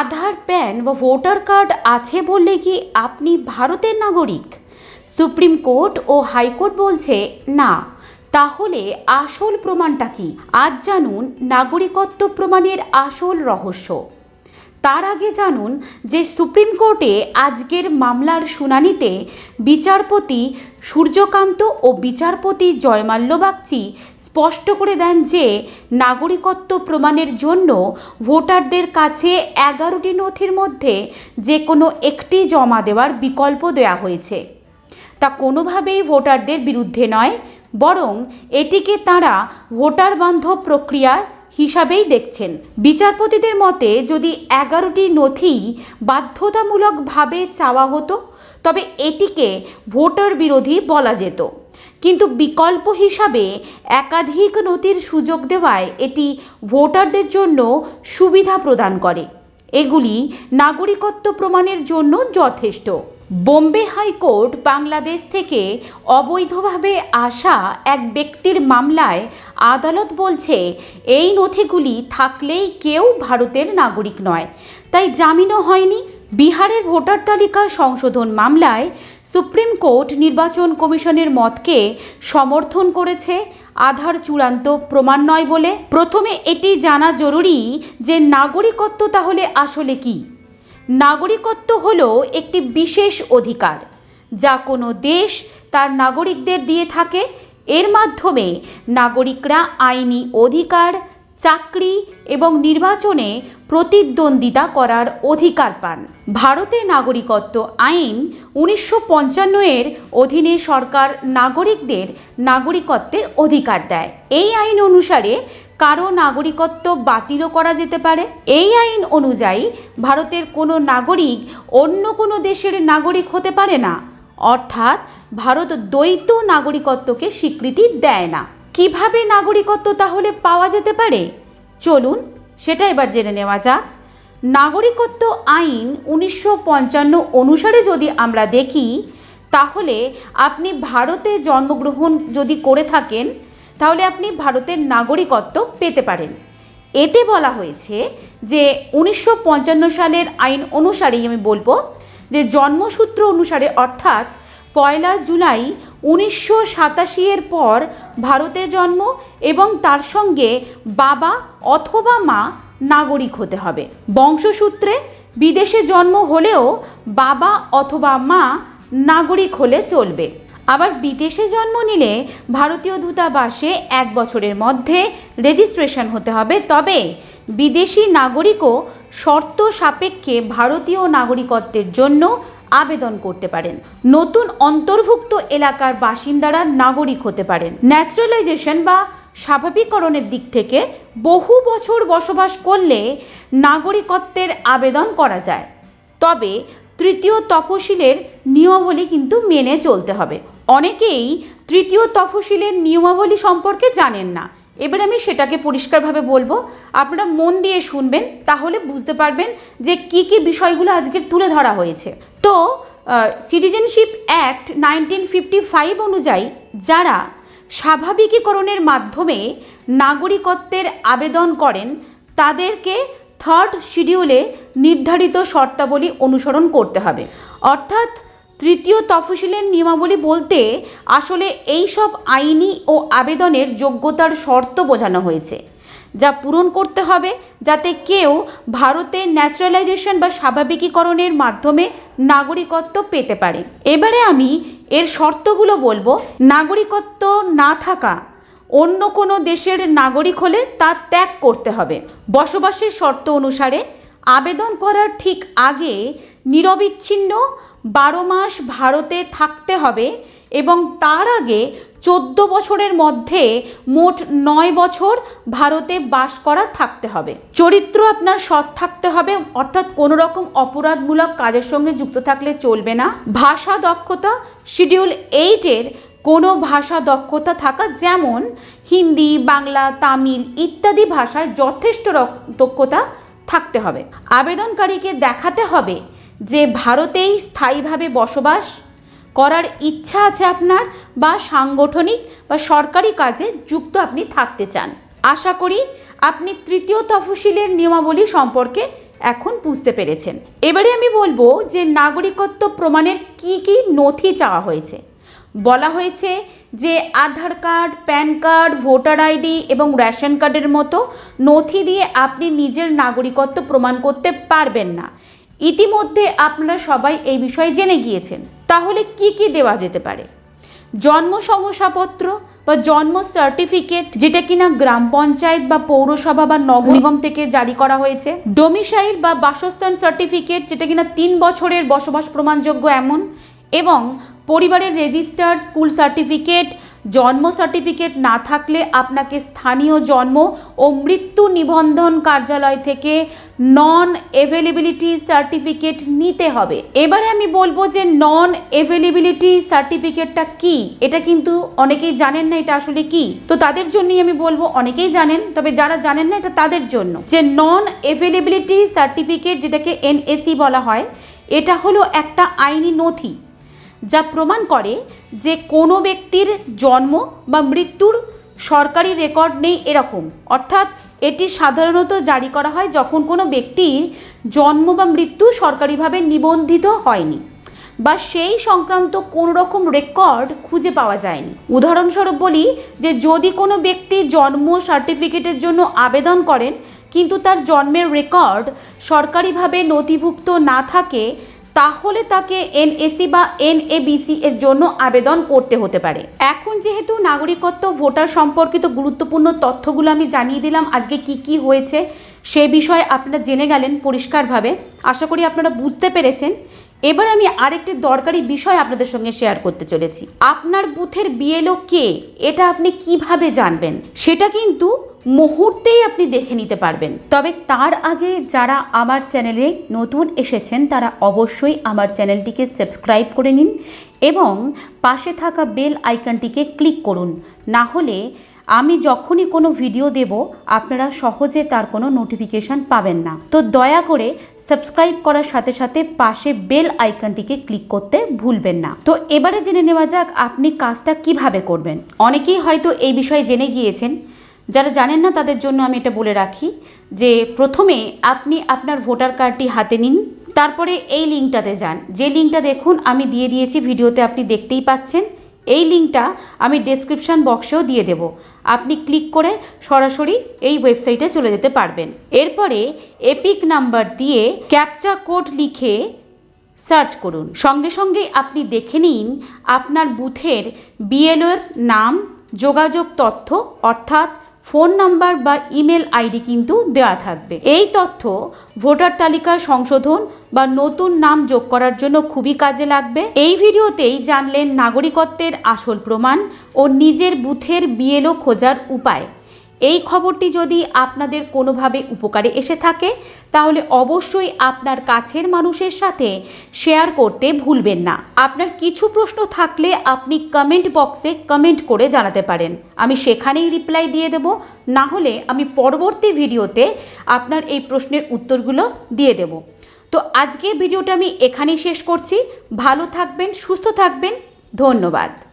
আধার, PAN বা voter card আছে বললে কি আপনি ভারতের নাগরিক? সুপ্রিম কোর্ট ও হাইকোর্ট বলছে না। তাহলে আসল প্রমাণটা কি? আজ জানুন নাগরিকত্ব প্রমাণের আসল রহস্য। তার আগে জানুন যে সুপ্রিম কোর্টে আজকের মামলার শুনানিতে বিচারপতি সূর্যকান্ত ও বিচারপতি জয়মাল্য বাগচি স্পষ্ট করে দেন যে, নাগরিকত্ব প্রমাণের জন্য ভোটারদের কাছে এগারোটি নথির মধ্যে যে কোনো একটি জমা দেওয়ার বিকল্প দেওয়া হয়েছে। তা কোনোভাবেই ভোটারদের বিরুদ্ধে নয়, বরং এটিকে তাঁরা ভোটার বান্ধব প্রক্রিয়া হিসাবেই দেখছেন। বিচারপতিদের মতে, যদি এগারোটি নথি বাধ্যতামূলকভাবে চাওয়া হতো, তবে এটিকে ভোটার বিরোধী বলা যেত। কিন্তু বিকল্প হিসাবে একাধিক নথির সুযোগ দেওয়ায় এটি ভোটারদের জন্য সুবিধা প্রদান করে। এগুলি নাগরিকত্ব প্রমাণের জন্য যথেষ্ট। বোম্বে হাইকোর্ট বাংলাদেশ থেকে অবৈধভাবে আসা এক ব্যক্তির মামলায় আদালত বলছে, এই নথিগুলি থাকলেই কেউ ভারতের নাগরিক নয়। তাই জামিনও হয়নি। বিহারের ভোটার তালিকা সংশোধন মামলায় সুপ্রিম কোর্ট নির্বাচন কমিশনের মতকে সমর্থন করেছে। আধার চূড়ান্ত প্রমাণ নয় বলে। প্রথমে এটি জানা জরুরি যে নাগরিকত্ব তাহলে আসলে কি? নাগরিকত্ব হল একটি বিশেষ অধিকার। যা কোনো দেশ তার নাগরিকদের দিয়ে থাকে। এর মাধ্যমে নাগরিকরা আইনি অধিকার চাকরি এবং নির্বাচনে প্রতিদ্বন্দ্বিতা করার অধিকার পান। ভারতে নাগরিকত্ব আইন উনিশশো পঞ্চান্ন এর অধীনে সরকার নাগরিকদের নাগরিকত্বের অধিকার দেয়। এই আইন অনুসারে কারও নাগরিকত্ব বাতিলও করা যেতে পারে। এই আইন অনুযায়ী ভারতের কোনো নাগরিক অন্য কোনো দেশের নাগরিক হতে পারে না। অর্থাৎ ভারত দ্বৈত নাগরিকত্বকে স্বীকৃতি দেয় না। কীভাবে নাগরিকত্ব তাহলে পাওয়া যেতে পারে? চলুন, সেটা এবার জেনে নেওয়া যাক। নাগরিকত্ব আইন উনিশশো পঞ্চান্ন অনুসারে যদি আমরা দেখি, তাহলে আপনি ভারতে জন্মগ্রহণ যদি করে থাকেন, তাহলে আপনি ভারতের নাগরিকত্ব পেতে পারেন। এতে বলা হয়েছে যে উনিশশো পঞ্চান্ন সালের আইন অনুসারেই আমি বলব যে জন্মসূত্র অনুসারে অর্থাৎ পয়লা জুলাই উনিশশো সাতাশি এর পর ভারতে জন্ম এবং তার সঙ্গে বাবা অথবা মা নাগরিক হতে হবে। বংশসূত্রে বিদেশে জন্ম হলেও বাবা অথবা মা নাগরিক হলে চলবে। আবার বিদেশে জন্ম নিলে ভারতীয় দূতাবাসে এক বছরের মধ্যে রেজিস্ট্রেশন হতে হবে। তবে বিদেশি নাগরিকও শর্ত সাপেক্ষে ভারতীয় নাগরিকত্বের জন্য আবেদন করতে পারেন। নতুন অন্তর্ভুক্ত এলাকার বাসিন্দারা নাগরিক হতে পারেন। ন্যাচারালাইজেশন বা স্বাভাবিকরণের দিক থেকে বহু বছর বসবাস করলে নাগরিকত্বের আবেদন করা যায়। তবে তৃতীয় তফসিলের নিয়মাবলী কিন্তু মেনে চলতে হবে। অনেকেই তৃতীয় তফসিলের নিয়মাবলী সম্পর্কে জানেন না। এবার আমি সেটাকে পরিষ্কারভাবে বলব। আপনারা মন দিয়ে শুনবেন, তাহলে বুঝতে পারবেন যে কি কি বিষয়গুলো আজকে তুলে ধরা হয়েছে। তো citizenship act nineteen fifty five অনুযায়ী যারা স্বাভাবিকীকরণের মাধ্যমে নাগরিকত্বের আবেদন করেন, তাদেরকে থার্ড শিডিউলে নির্ধারিত শর্তাবলী অনুসরণ করতে হবে। অর্থাৎ তৃতীয় তফসিলের নিয়মাবলী বলতে আসলে এই সব আইনি ও আবেদনের যোগ্যতার শর্ত বোঝানো হয়েছে। যা পূরণ করতে হবে যাতে কেউ ভারতের ন্যাচারালাইজেশন বা স্বাভাবিকীকরণের মাধ্যমে নাগরিকত্ব পেতে পারে। এবারে আমি এর শর্তগুলো বলব। নাগরিকত্ব না থাকা অন্য কোনো দেশের নাগরিক হলে তা ত্যাগ করতে হবে। বসবাসের শর্ত অনুসারে আবেদন করার ঠিক আগে নিরবিচ্ছিন্ন বারো মাস ভারতে থাকতে হবে এবং তার আগে চোদ্দ বছরের মধ্যে মোট নয় বছর ভারতে বাস করা থাকতে হবে। চরিত্র আপনার সৎ থাকতে হবে, অর্থাৎ কোনো রকম অপরাধমূলক কাজের সঙ্গে যুক্ত থাকলে চলবে না। ভাষা দক্ষতা, শিডিউল এইটের কোনো ভাষা দক্ষতা থাকা যেমন হিন্দি, বাংলা, তামিল ইত্যাদি ভাষায় যথেষ্ট দক্ষতা থাকতে হবে। আবেদনকারীকে দেখাতে হবে যে ভারতেই স্থায়ীভাবে বসবাস করার ইচ্ছা আছে আপনার বা সাংগঠনিক বা সরকারি কাজে যুক্ত আপনি থাকতে চান। আশা করি আপনি তৃতীয় তফসিলের নিয়মাবলী সম্পর্কে এখন বুঝতে পেরেছেন। এবারে আমি বলব যে নাগরিকত্ব প্রমাণের কি কি নথি চাওয়া হয়েছে। বলা হয়েছে যে Aadhaar card, PAN card, voter ID এবং রেশন কার্ডের মতো নথি দিয়ে আপনি নিজের নাগরিকত্ব প্রমাণ করতে পারবেন না। ইতিমধ্যে আপনারা সবাই এই বিষয়ে জেনে গিয়েছেন। তাহলে কি কি দেওয়া যেতে পারে? জন্ম শংসাপত্র বা জন্ম সার্টিফিকেট যেটা কিনা গ্রাম পঞ্চায়েত বা পৌরসভা বা নগর নিগম থেকে জারি করা হয়েছে। ডোমিসাইল বা বাসস্থান সার্টিফিকেট যেটা কিনা তিন বছরের বসবাস প্রমাণযোগ্য এমন এবং পরিবারের রেজিস্টার স্কুল সার্টিফিকেট জন্ম সার্টিফিকেট না থাকলে আপনাকে স্থানীয় জন্ম ও মৃত্যু নিবন্ধন কার্যালয় থেকে নন এভেলেবিলিটি সার্টিফিকেট নিতে হবে। এবারে আমি বলব যে নন এভেলেবিলিটি সার্টিফিকেটটা কি? এটা কিন্তু অনেকেই জানেন না এটা আসলে কি? তো তাদের জন্যই আমি বলব, অনেকেই জানেন, তবে যারা জানেন না এটা তাদের জন্য। যে নন এভেলেবিলিটি সার্টিফিকেট যেটাকে এনএসি বলা হয়, এটা হলো একটা আইনি নথি। যা প্রমাণ করে যে কোনো ব্যক্তির জন্ম বা মৃত্যুর সরকারি রেকর্ড নেই এরকম। অর্থাৎ এটি সাধারণত জারি করা হয় যখন কোনো ব্যক্তির জন্ম বা মৃত্যু সরকারিভাবে নিবন্ধিত হয়নি বা সেই সংক্রান্ত কোনো রকম রেকর্ড খুঁজে পাওয়া যায়নি। উদাহরণস্বরূপ বলি যে যদি কোনো ব্যক্তি জন্ম সার্টিফিকেটের জন্য আবেদন করেন, কিন্তু তার জন্মের রেকর্ড সরকারিভাবে নথিভুক্ত না থাকে তাহলে তাকে এনএসি বা এনএবিসি এর জন্য আবেদন করতে হতে পারে। এখন যেহেতু নাগরিকত্ব, ভোটার সম্পর্কিত গুরুত্বপূর্ণ তথ্যগুলো আমি জানিয়ে দিলাম, আজকে কি কি হয়েছে সে বিষয়ে আপনারা জেনে গেলেন পরিষ্কারভাবে। আশা করি আপনারা বুঝতে পেরেছেন। এবার আমি আরেকটি দরকারি বিষয় আপনাদের সঙ্গে শেয়ার করতে চলেছি। আপনার বুথের বিএলও কে, এটা আপনি কীভাবে জানবেন? সেটা কিন্তু মুহূর্তেই আপনি দেখে নিতে পারবেন। তবে তার আগে যারা আমার চ্যানেলে নতুন এসেছেন, তারা অবশ্যই আমার চ্যানেলটিকে সাবস্ক্রাইব করে নিন এবং পাশে থাকা বেল আইকনটিকে ক্লিক করুন। না হলে আমি যখনই কোনো ভিডিও দেব, আপনারা সহজে তার কোনো নোটিফিকেশান পাবেন না। তো দয়া করে সাবস্ক্রাইব করার সাথে সাথে পাশে বেল আইকনটিকে ক্লিক করতে ভুলবেন না। তো এবারে জেনে নেওয়া যাক আপনি কাজটা কীভাবে করবেন। অনেকেই হয়তো এই বিষয়ে জেনে গিয়েছেন যারা জানেন না তাদের জন্য আমি এটা বলে রাখি যে প্রথমে আপনি আপনার ভোটার কার্ডটি হাতে নিন, তারপরে এই লিঙ্কটাতে যান। যে লিঙ্কটা দেখুন, আমি দিয়ে দিয়েছি, ভিডিওতে আপনি দেখতেই পাচ্ছেন। এই লিঙ্কটা আমি ডেসক্রিপশন বক্সেও দিয়ে দেব। আপনি ক্লিক করে সরাসরি এই ওয়েবসাইটে চলে যেতে পারবেন। এরপরে এপিক নাম্বার দিয়ে ক্যাপচা কোড লিখে সার্চ করুন। সঙ্গে সঙ্গে আপনি দেখে নিন আপনার বুথের বিএলওর নাম, যোগাযোগ তথ্য, অর্থাৎ ফোন নাম্বার বা ইমেল আইডি কিন্তু দেওয়া থাকবে। এই তথ্য ভোটার তালিকা সংশোধন বা নতুন নাম যোগ করার জন্য খুবই কাজে লাগবে। এই ভিডিওতেই জানলেন নাগরিকত্বের আসল প্রমাণ ও নিজের বুথের বিএলও খোঁজার উপায়। এই খবরটি যদি আপনাদের কোনোভাবে উপকারে এসে থাকে, তাহলে অবশ্যই আপনার কাছের মানুষের সাথে শেয়ার করতে ভুলবেন না। আপনার কিছু প্রশ্ন থাকলে আপনি কমেন্ট বক্সে কমেন্ট করে জানাতে পারেন। আমি সেখানেই রিপ্লাই দিয়ে দেব। না হলে আমি পরবর্তী ভিডিওতে আপনার এই প্রশ্নের উত্তরগুলো দিয়ে দেব। তো আজকে ভিডিওটা আমি এখানেই শেষ করছি। ভালো থাকবেন, সুস্থ থাকবেন। ধন্যবাদ।